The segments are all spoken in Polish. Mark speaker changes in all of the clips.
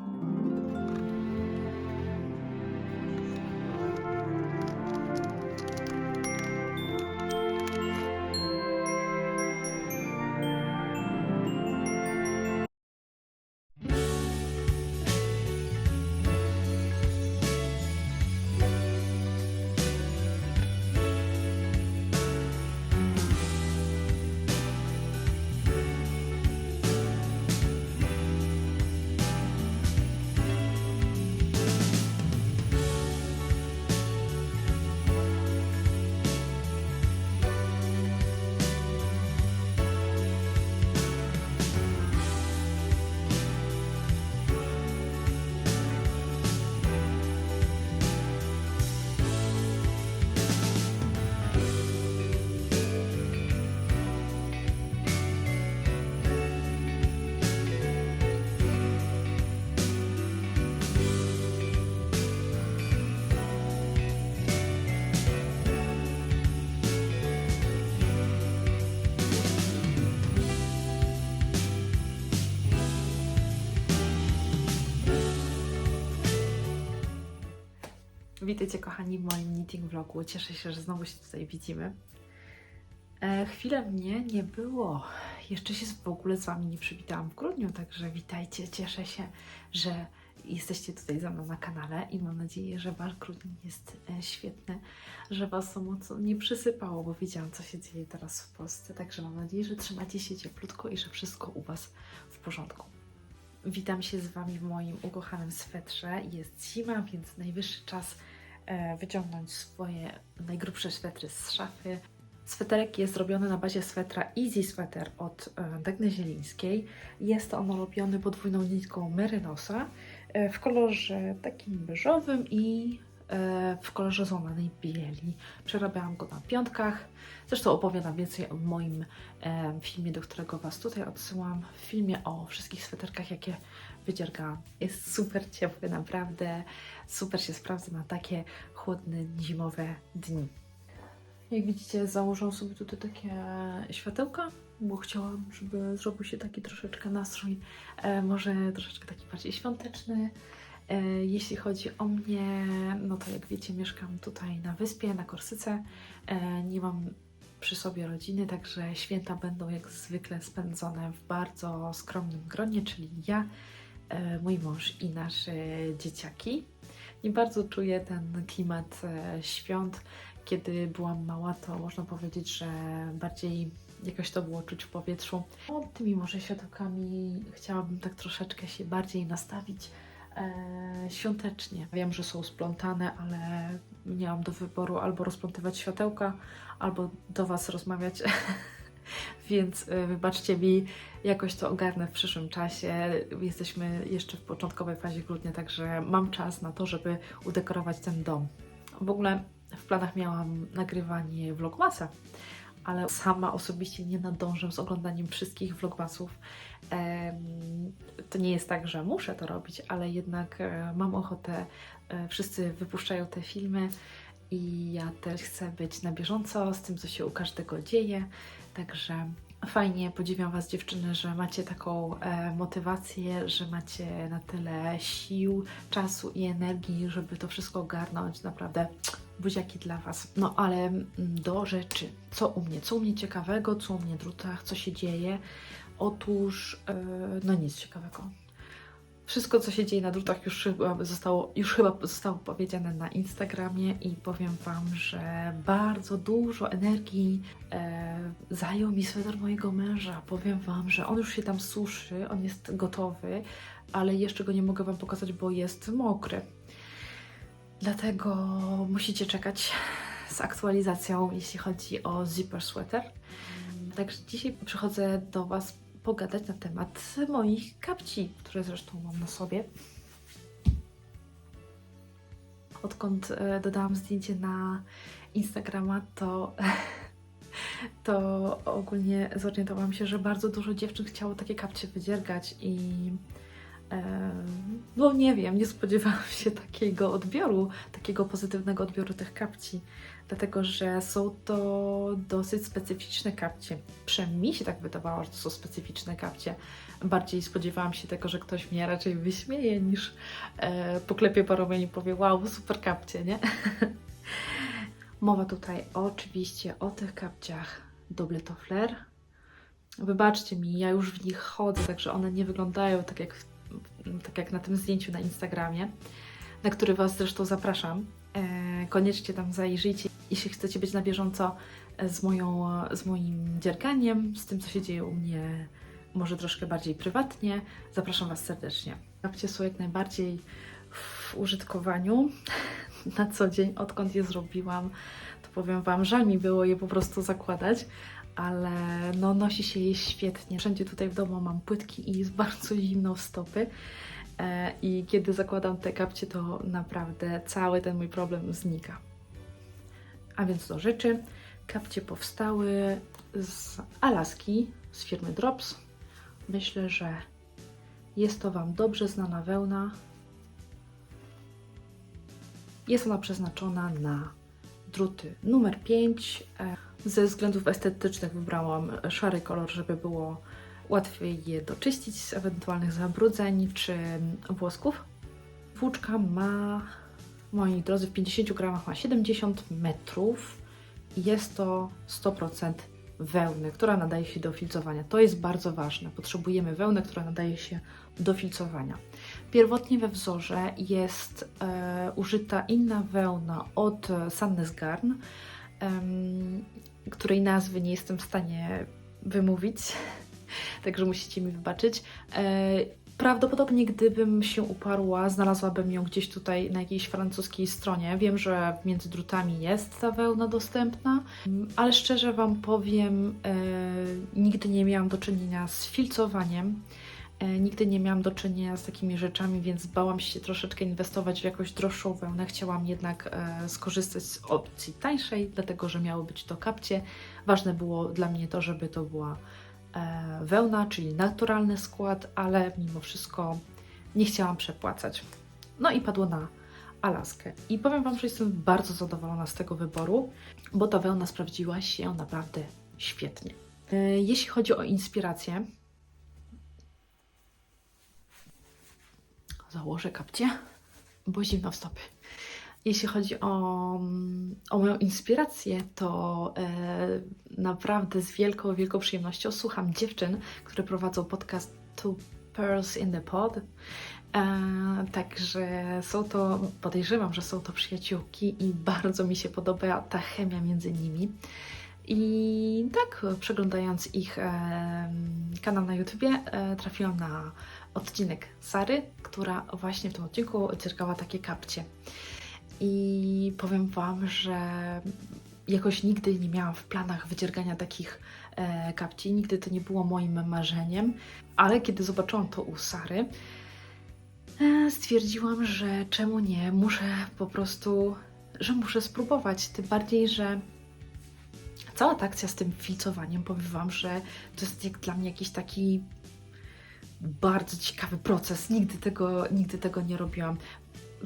Speaker 1: Thank you. Witajcie kochani w moim knitting vlogu. Cieszę się, że znowu się tutaj widzimy. E, chwilę mnie nie było. Jeszcze się w ogóle z Wami nie przywitałam w grudniu, także witajcie. Cieszę się, że jesteście tutaj ze mną na kanale i mam nadzieję, że Wasz grudzień jest e, świetny, że Was so mocno nie przysypało, bo widziałam, co się dzieje teraz w Polsce. Także mam nadzieję, że trzymacie się cieplutko i że wszystko u Was w porządku. Witam się z Wami w moim ukochanym swetrze. Jest zima, więc najwyższy czas wyciągnąć swoje najgrubsze swetry z szafy. Sweterek jest robiony na bazie swetra Easy Sweater od e, Dagny Zielińskiej. Jest on robiony podwójną nitką Merynosa e, w kolorze takim beżowym i e, w kolorze złamanej bieli. Przerabiałam go na piątkach. Zresztą opowiadam więcej o moim e, filmie, do którego Was tutaj odsyłam. W filmie o wszystkich sweterkach, jakie wydziergałam. Jest super ciepły, naprawdę super się sprawdza na takie chłodne, zimowe dni. Jak widzicie, założę sobie tutaj takie światełka, bo chciałam, żeby zrobił się taki troszeczkę nastrój, e, może troszeczkę taki bardziej świąteczny. E, jeśli chodzi o mnie, no to jak wiecie, mieszkam tutaj na wyspie, na Korsyce. E, nie mam przy sobie rodziny, także święta będą jak zwykle spędzone w bardzo skromnym gronie, czyli ja, mój mąż i nasze dzieciaki. Nie bardzo czuję ten klimat e, świąt. Kiedy byłam mała, to można powiedzieć, że bardziej jakoś to było czuć w powietrzu. No, tymi może światełkami chciałabym tak troszeczkę się bardziej nastawić e, świątecznie. Wiem, że są splątane, ale miałam do wyboru albo rozplątywać światełka, albo do Was rozmawiać. Więc e, wybaczcie mi, jakoś to ogarnę w przyszłym czasie. Jesteśmy jeszcze w początkowej fazie grudnia, także mam czas na to, żeby udekorować ten dom. W ogóle w planach miałam nagrywanie vlogmasa, ale sama osobiście nie nadążę z oglądaniem wszystkich vlogmasów. To nie jest tak, że muszę to robić, ale jednak e, mam ochotę. e, Wszyscy wypuszczają te filmy i ja też chcę być na bieżąco z tym, co się u każdego dzieje. Także fajnie, podziwiam Was dziewczyny, że macie taką e, motywację, że macie na tyle sił, czasu i energii, żeby to wszystko ogarnąć. Naprawdę buziaki dla Was. No ale mm, do rzeczy. Co u mnie? Co u mnie ciekawego? Co u mnie drutach? Co się dzieje? Otóż, e, no nic ciekawego. Wszystko, co się dzieje na drutach, już chyba zostało, już chyba zostało powiedziane na Instagramie i powiem Wam, że bardzo dużo energii e, zajął mi sweter mojego męża. Powiem Wam, że on już się tam suszy, on jest gotowy, ale jeszcze go nie mogę Wam pokazać, bo jest mokry. Dlatego musicie czekać z aktualizacją, jeśli chodzi o zipper sweater. Także dzisiaj przychodzę do Was pogadać na temat moich kapci, które zresztą mam na sobie. Odkąd e, dodałam zdjęcie na Instagrama, to, to ogólnie zorientowałam się, że bardzo dużo dziewczyn chciało takie kapcie wydziergać i No nie wiem, nie spodziewałam się takiego odbioru, takiego pozytywnego odbioru tych kapci, dlatego że są to dosyć specyficzne kapcie. Przynajmniej mi się tak wydawało, że to są specyficzne kapcie. Bardziej spodziewałam się tego, że ktoś mnie raczej wyśmieje niż e, poklepie po i powie wow, super kapcie, nie? Mowa tutaj oczywiście o tych kapciach Double Toffler. Wybaczcie mi, ja już w nich chodzę, także one nie wyglądają tak jak, tak jak na tym zdjęciu na Instagramie, na który Was zresztą zapraszam. E, koniecznie tam zajrzyjcie, jeśli chcecie być na bieżąco z, moją, z moim dzierganiem, z tym, co się dzieje u mnie, może troszkę bardziej prywatnie. Zapraszam Was serdecznie. Kapcie są jak najbardziej w użytkowaniu na co dzień, odkąd je zrobiłam, to powiem Wam, żal mi było je po prostu zakładać, ale no nosi się je świetnie. Wszędzie tutaj w domu mam płytki i jest bardzo zimno w stopy. E, I kiedy zakładam te kapcie, to naprawdę cały ten mój problem znika. A więc do rzeczy. Kapcie powstały z Alaski, z firmy Drops. Myślę, że jest to Wam dobrze znana wełna. Jest ona przeznaczona na druty numer 5. Ze względów estetycznych wybrałam szary kolor, żeby było łatwiej je doczyścić z ewentualnych zabrudzeń czy włosków. Włóczka ma, moi drodzy, w 50 gramach ma 70 metrów i jest to 100% wełny, która nadaje się do filcowania. To jest bardzo ważne. Potrzebujemy wełnę, która nadaje się do filcowania. Pierwotnie we wzorze jest e, użyta inna wełna od Sandnes Garn, em, której nazwy nie jestem w stanie wymówić, także musicie mi wybaczyć. E, prawdopodobnie gdybym się uparła, znalazłabym ją gdzieś tutaj na jakiejś francuskiej stronie. Wiem, że między drutami jest ta wełna dostępna, ale szczerze Wam powiem, e, nigdy nie miałam do czynienia z filcowaniem. E, Nigdy nie miałam do czynienia z takimi rzeczami, więc bałam się troszeczkę inwestować w jakąś droższą wełnę. Chciałam jednak e, skorzystać z opcji tańszej, dlatego że miały być to kapcie. Ważne było dla mnie to, żeby to była e, wełna, czyli naturalny skład, ale mimo wszystko nie chciałam przepłacać. No i padło na Alaskę. I powiem Wam, że jestem bardzo zadowolona z tego wyboru, bo ta wełna sprawdziła się naprawdę świetnie. Jeśli chodzi o inspirację, założę kapcie, bo zimno w stopy. Jeśli chodzi o, o moją inspirację, to e, naprawdę z wielką, wielką przyjemnością słucham dziewczyn, które prowadzą podcast Two Pearls in the Pod. E, także są to, podejrzewam, że są to przyjaciółki i bardzo mi się podoba ta chemia między nimi. I tak, przeglądając ich e, kanał na YouTubie, e, trafiłam na odcinek Sary, która właśnie w tym odcinku dziergała takie kapcie. I powiem Wam, że jakoś nigdy nie miałam w planach wydziergania takich e, kapci, nigdy to nie było moim marzeniem, ale kiedy zobaczyłam to u Sary, e, stwierdziłam, że czemu nie, muszę po prostu, że muszę spróbować, tym bardziej, że cała ta akcja z tym filcowaniem, powiem Wam, że to jest jak dla mnie jakiś taki bardzo ciekawy proces. Nigdy tego, nigdy tego nie robiłam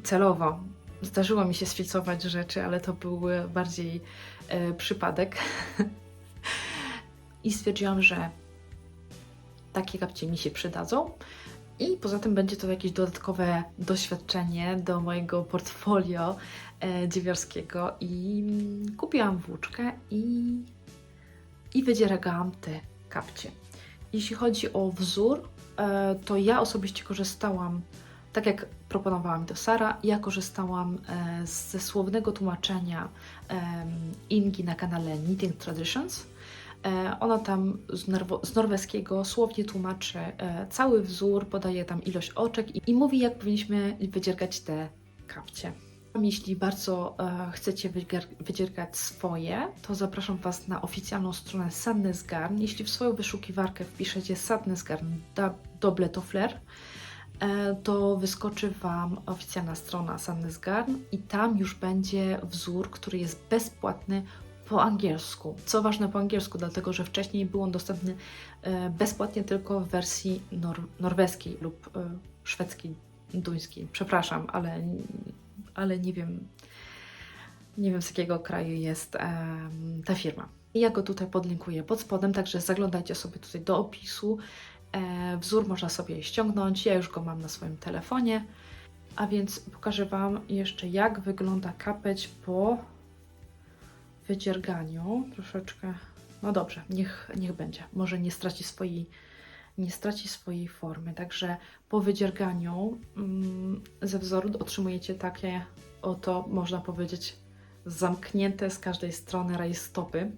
Speaker 1: celowo. Zdarzyło mi się sfilcować rzeczy, ale to był bardziej e, przypadek. I stwierdziłam, że takie kapcie mi się przydadzą. I poza tym będzie to jakieś dodatkowe doświadczenie do mojego portfolio e, dziewiarskiego. I mm, kupiłam włóczkę i, i wydziergałam te kapcie. Jeśli chodzi o wzór, to ja osobiście korzystałam, tak jak proponowała mi to Sara, ja korzystałam e, ze słownego tłumaczenia Ingi na kanale Knitting Traditions. E, Ona tam z, z norweskiego słownie tłumaczy e, cały wzór, podaje tam ilość oczek i, i mówi, jak powinniśmy wydziergać te kapcie. Jeśli bardzo e, chcecie wydziergać swoje, to zapraszam Was na oficjalną stronę Sadness Garn. Jeśli w swoją wyszukiwarkę wpiszecie Sadness Garn da- Double Toffler, e, to wyskoczy Wam oficjalna strona Sadness Garn i tam już będzie wzór, który jest bezpłatny po angielsku. Co ważne po angielsku, dlatego że wcześniej był on dostępny e, bezpłatnie tylko w wersji nor- norweskiej lub e, szwedzki, duński. Przepraszam, ale, ale nie wiem, nie wiem z jakiego kraju jest em, ta firma. Ja go tutaj podlinkuję pod spodem, także zaglądajcie sobie tutaj do opisu. E, wzór można sobie ściągnąć, ja już go mam na swoim telefonie. A więc pokażę Wam jeszcze, jak wygląda kapeć po wydzierganiu. Troszeczkę, no dobrze, niech, niech będzie. Może nie straci swojej, nie straci swojej formy. Także po wydzierganiu mm, ze wzoru otrzymujecie takie oto, można powiedzieć, zamknięte z każdej strony rajstopy,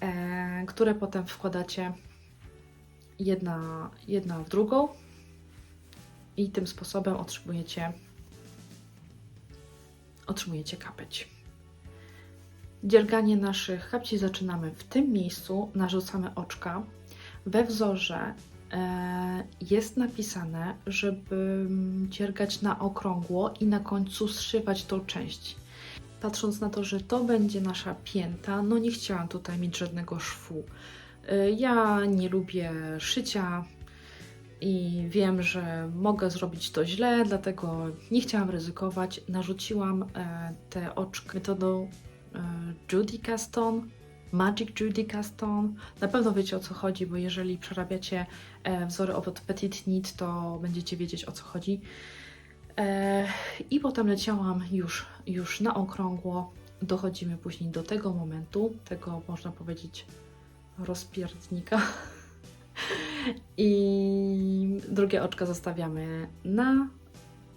Speaker 1: e, które potem wkładacie jedna, jedna w drugą i tym sposobem otrzymujecie otrzymujecie kapeć. Dzierganie naszych kapci zaczynamy w tym miejscu, narzucamy oczka. We wzorze e, jest napisane, żeby dziergać na okrągło i na końcu zszywać tą część. Patrząc na to, że to będzie nasza pięta, no nie chciałam tutaj mieć żadnego szwu. E, Ja nie lubię szycia i wiem, że mogę zrobić to źle, dlatego nie chciałam ryzykować. Narzuciłam e, te oczka metodą Judy Caston, Magic Judy Caston. Na pewno wiecie o co chodzi, bo jeżeli przerabiacie e, wzory od Petit Knit, to będziecie wiedzieć o co chodzi. E, I potem leciałam już, już na okrągło. Dochodzimy później do tego momentu, tego można powiedzieć rozpierdnika. I drugie oczko zostawiamy na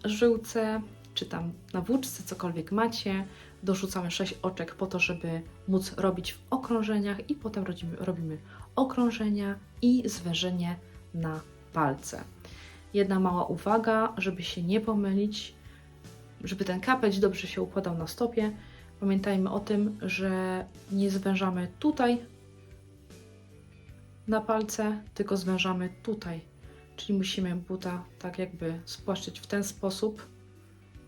Speaker 1: żyłce, czy tam na włóczce, cokolwiek macie. Dorzucamy 6 oczek po to, żeby móc robić w okrążeniach i potem robimy, robimy okrążenia i zwężenie na palce. Jedna mała uwaga, żeby się nie pomylić, żeby ten kapeć dobrze się układał na stopie. Pamiętajmy o tym, że nie zwężamy tutaj na palce, tylko zwężamy tutaj. Czyli musimy buta tak jakby spłaszczyć w ten sposób.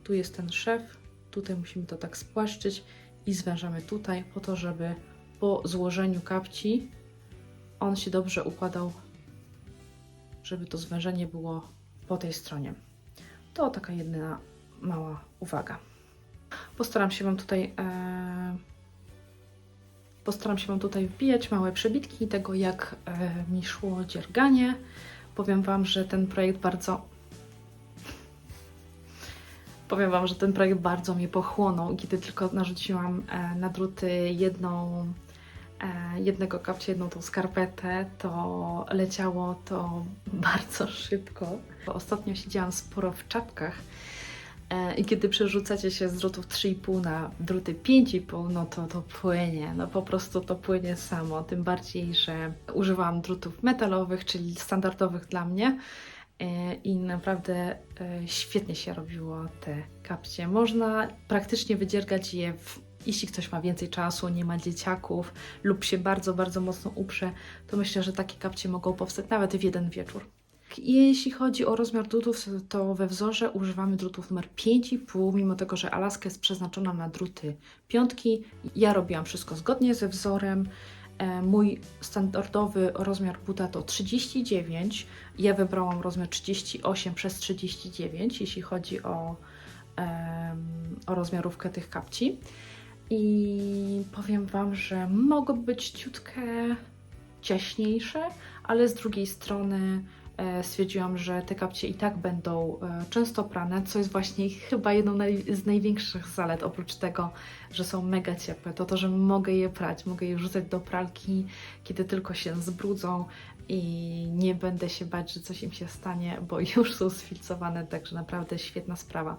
Speaker 1: Tu jest ten szef, tutaj musimy to tak spłaszczyć i zwężamy tutaj po to, żeby po złożeniu kapci on się dobrze układał, żeby to zwężenie było po tej stronie. To taka jedna mała uwaga. Postaram się Wam tutaj e, Postaram się Wam tutaj wbijać małe przebitki tego, jak e, mi szło dzierganie. Powiem Wam, że ten projekt bardzo. Powiem Wam, że ten projekt bardzo mnie pochłonął. Kiedy tylko narzuciłam e, na druty jedną, e, jednego kapcia, jedną tą skarpetę, to leciało to bardzo szybko. Ostatnio siedziałam sporo w czapkach. E, I kiedy przerzucacie się z drutów 3,5 na druty 5,5, no to to płynie, no po prostu to płynie samo. Tym bardziej, że używałam drutów metalowych, czyli standardowych dla mnie. E, I naprawdę e, świetnie się robiło te kapcie. Można praktycznie wydziergać je, w, jeśli ktoś ma więcej czasu, nie ma dzieciaków lub się bardzo, bardzo mocno uprze, to myślę, że takie kapcie mogą powstać nawet w jeden wieczór. Jeśli chodzi o rozmiar drutów, to we wzorze używamy drutów numer 5,5, mimo tego, że Alaska jest przeznaczona na druty piątki. Ja robiłam wszystko zgodnie ze wzorem. E, Mój standardowy rozmiar buta to 39. Ja wybrałam rozmiar 38 przez 39, jeśli chodzi o, o rozmiarówkę tych kapci. I powiem Wam, że mogą być ciutkę ciaśniejsze, ale z drugiej strony stwierdziłam, że te kapcie i tak będą e, często prane, co jest właśnie chyba jedną z największych zalet, oprócz tego, że są mega ciepłe, to to, że mogę je prać, mogę je wrzucać do pralki, kiedy tylko się zbrudzą i nie będę się bać, że coś im się stanie, bo już są sfilcowane, także naprawdę świetna sprawa.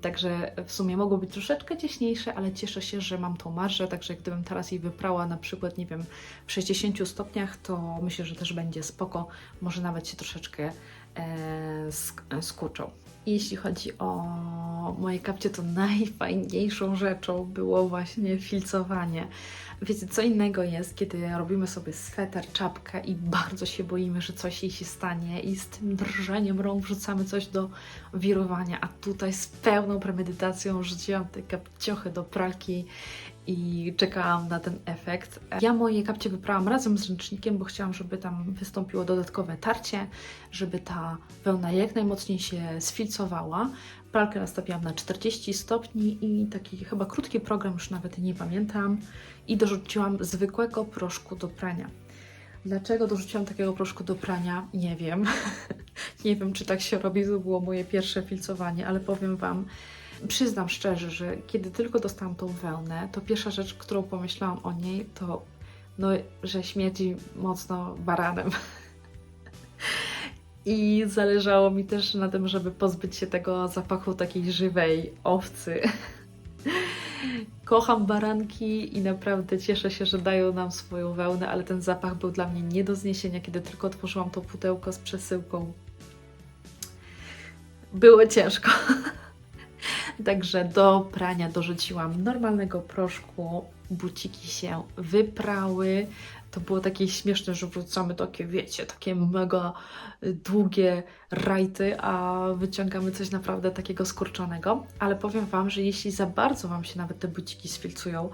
Speaker 1: Także w sumie mogło być troszeczkę cieśniejsze, ale cieszę się, że mam tą marżę, także gdybym teraz jej wyprała na przykład, nie wiem, w 60 stopniach, to myślę, że też będzie spoko, może nawet się troszeczkę e, sk- skurczą. Jeśli chodzi o to moje kapcie, to najfajniejszą rzeczą było właśnie filcowanie. Wiecie, co innego jest, kiedy robimy sobie sweter, czapkę i bardzo się boimy, że coś jej się stanie i z tym drżeniem rąk wrzucamy coś do wirowania, a tutaj z pełną premedytacją rzuciłam te kapciochy do pralki i czekałam na ten efekt. Ja moje kapcie wyprałam razem z ręcznikiem, bo chciałam, żeby tam wystąpiło dodatkowe tarcie, żeby ta wełna jak najmocniej się sfilcowała. Pralkę nastawiłam na 40 stopni i taki chyba krótki program, już nawet nie pamiętam. I dorzuciłam zwykłego proszku do prania. Dlaczego dorzuciłam takiego proszku do prania? Nie wiem. nie wiem, czy tak się robi. To było moje pierwsze filcowanie, ale powiem Wam, Przyznam szczerze, że kiedy tylko dostałam tą wełnę, to pierwsza rzecz, którą pomyślałam o niej, to no, że śmierdzi mocno baranem. I zależało mi też na tym, żeby pozbyć się tego zapachu takiej żywej owcy. Kocham baranki i naprawdę cieszę się, że dają nam swoją wełnę, ale ten zapach był dla mnie nie do zniesienia, kiedy tylko otworzyłam to pudełko z przesyłką. Było ciężko. Także do prania dorzuciłam normalnego proszku, buciki się wyprały. To było takie śmieszne, że wrzucamy takie, wiecie, takie mega długie rajty, a wyciągamy coś naprawdę takiego skurczonego. Ale powiem Wam, że jeśli za bardzo Wam się nawet te buciki sfilcują,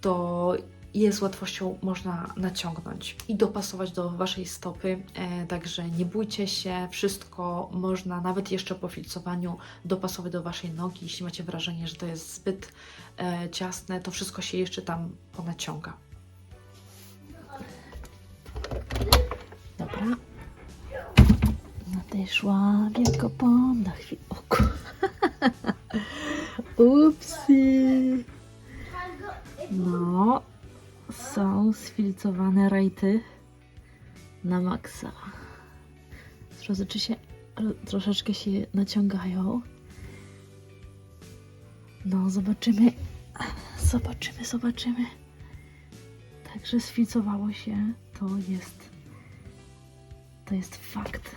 Speaker 1: to je z łatwością można naciągnąć i dopasować do Waszej stopy. E, także nie bójcie się, wszystko można nawet jeszcze po filcowaniu dopasować do Waszej nogi. Jeśli macie wrażenie, że to jest zbyt e, ciasne, to wszystko się jeszcze tam ponaciąga. Dobra. Nadeszła Wielkopomna chwila. Upsi. No, są sfilcowane rajty na maksa. Czy się troszeczkę się naciągają. No, zobaczymy. Zobaczymy, zobaczymy. Także sfilcowało się. To jest. To jest fakt.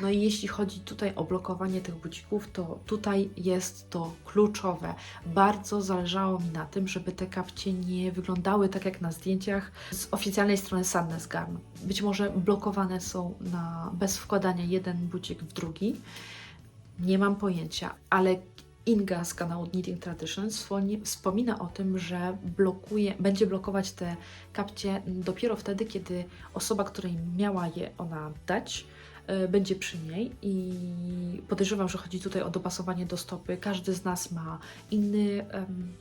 Speaker 1: No i jeśli chodzi tutaj o blokowanie tych bucików, to tutaj jest to kluczowe. Bardzo zależało mi na tym, żeby te kapcie nie wyglądały tak jak na zdjęciach z oficjalnej strony Sadness Garn. Być może blokowane są na, bez wkładania jeden bucik w drugi. Nie mam pojęcia, ale Inga z kanału Knitting Traditions wspomina o tym, że blokuje, będzie blokować te kapcie dopiero wtedy, kiedy osoba, której miała je ona dać, będzie przy niej i podejrzewam, że chodzi tutaj o dopasowanie do stopy. Każdy z nas ma inny um,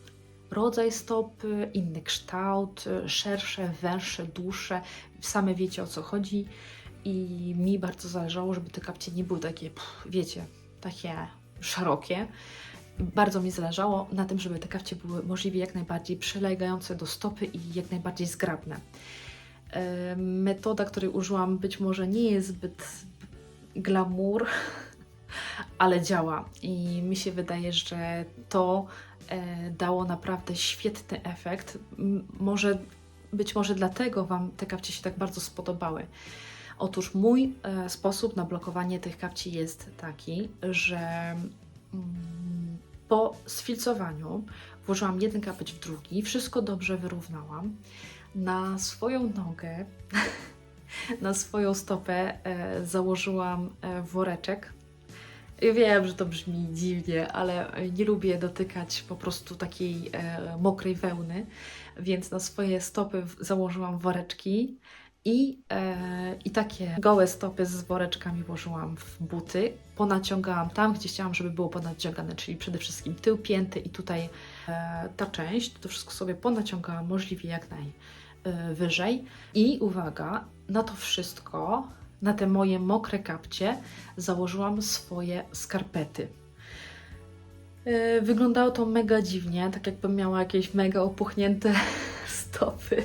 Speaker 1: rodzaj stopy, inny kształt, e, szersze, węższe, dłuższe. Same wiecie o co chodzi i mi bardzo zależało, żeby te kapcie nie były takie, pff, wiecie, takie szerokie. Bardzo mi zależało na tym, żeby te kapcie były możliwie jak najbardziej przylegające do stopy i jak najbardziej zgrabne. E, metoda, której użyłam, być może nie jest zbyt glamour, ale działa. I mi się wydaje, że to e, dało naprawdę świetny efekt. Może, być może dlatego Wam te kapcie się tak bardzo spodobały. Otóż mój e, sposób na blokowanie tych kapci jest taki, że mm, po sfilcowaniu włożyłam jeden kapeć w drugi, wszystko dobrze wyrównałam. Na swoją nogę na swoją stopę e, założyłam e, woreczek. wiem, że to brzmi dziwnie, ale nie lubię dotykać po prostu takiej e, mokrej wełny, więc na swoje stopy założyłam woreczki i, I takie gołe stopy z woreczkami włożyłam w buty. Ponaciągałam tam, gdzie chciałam, żeby było ponaciągane, czyli przede wszystkim tył pięty i tutaj ta część. To wszystko sobie ponaciągałam możliwie jak najwyżej. I uwaga, na to wszystko, na te moje mokre kapcie, założyłam swoje skarpety. E, wyglądało to mega dziwnie, tak jakbym miała jakieś mega opuchnięte stopy.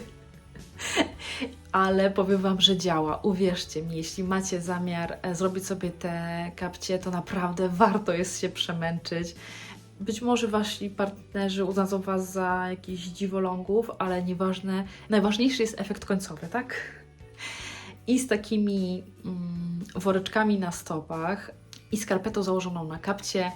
Speaker 1: Ale powiem Wam, że działa. Uwierzcie mi, jeśli macie zamiar e, zrobić sobie te kapcie, to naprawdę warto jest się przemęczyć. Być może wasi partnerzy uznadzą Was za jakichś dziwolągów, ale nieważne. Najważniejszy jest efekt końcowy, tak? I z takimi mm, woreczkami na stopach i skarpetą założoną na kapcie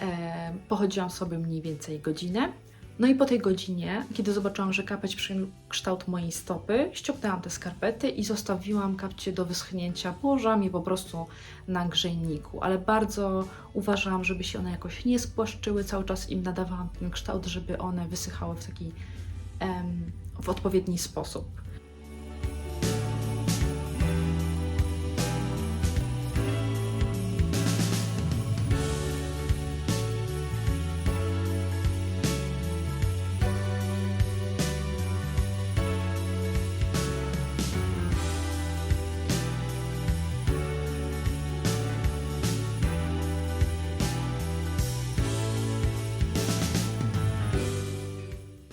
Speaker 1: e, pochodziłam sobie mniej więcej godzinę. No i po tej godzinie, kiedy zobaczyłam, że kapeć przyjął kształt mojej stopy, ściągnęłam te skarpety i zostawiłam kapcie do wyschnięcia. Położyłam je po prostu na grzejniku, ale bardzo uważałam, żeby się one jakoś nie spłaszczyły. Cały czas im nadawałam ten kształt, żeby one wysychały w taki em, w odpowiedni sposób.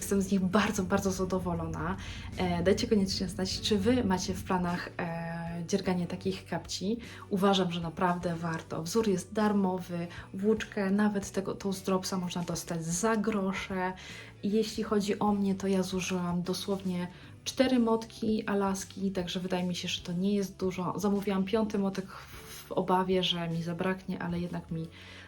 Speaker 1: Jestem z nich bardzo, bardzo zadowolona. E, dajcie koniecznie znać, czy Wy macie w planach e, dzierganie takich kapci. Uważam, że naprawdę warto. Wzór jest darmowy, włóczkę, nawet tego, tą z dropsa można dostać za grosze. Jeśli chodzi o mnie, to ja zużyłam dosłownie cztery motki Alaski, także wydaje mi się, że to nie jest dużo. Zamówiłam piąty motek w obawie, że mi zabraknie, ale jednak mi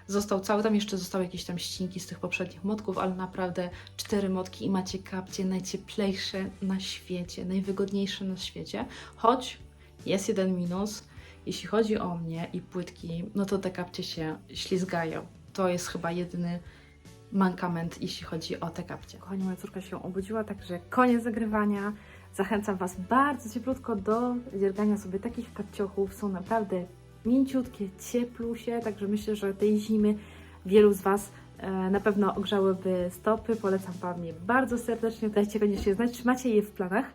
Speaker 1: został cały. Tam jeszcze zostały jakieś tam ścinki z tych poprzednich motków, ale naprawdę cztery motki i macie kapcie najcieplejsze na świecie, najwygodniejsze na świecie. Choć jest jeden minus, jeśli chodzi o mnie i płytki, no to te kapcie się ślizgają. To jest chyba jedyny mankament, jeśli chodzi o te kapcie. Kochani, moja córka się obudziła, także koniec zagrywania. Zachęcam Was bardzo cieplutko do dziergania sobie takich kapciochów. Są naprawdę mięciutkie, cieplusie, także myślę, że tej zimy wielu z Was e, na pewno ogrzałyby stopy. Polecam Wam je bardzo serdecznie. Dajcie koniecznie znać, czy macie je w planach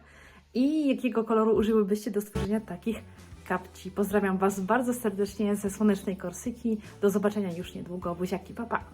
Speaker 1: i jakiego koloru użyłybyście do stworzenia takich kapci. Pozdrawiam Was bardzo serdecznie ze słonecznej Korsyki. Do zobaczenia już niedługo. Buziaki, pa pa!